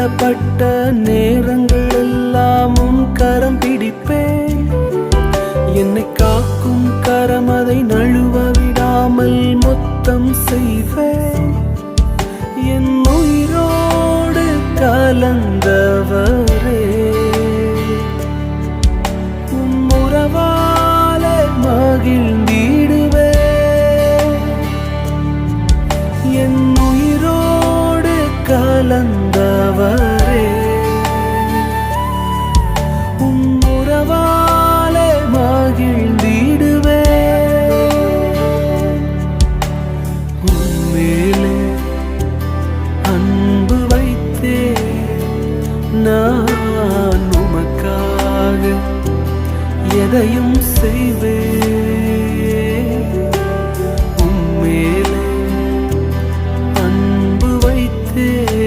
கைவிடப்பட்ட நேரங்கள் எல்லாம் உன் கரம் பிடிப்பேன் என்னை காக்கும் கரம் அதை நழுவ விடாமல் மொத்தம் செய்வேன் என் உயிரோடு கலந்தவரே. உம் உறவால மகிழ் நான் உமக்காக எதையும் செய்வேன்.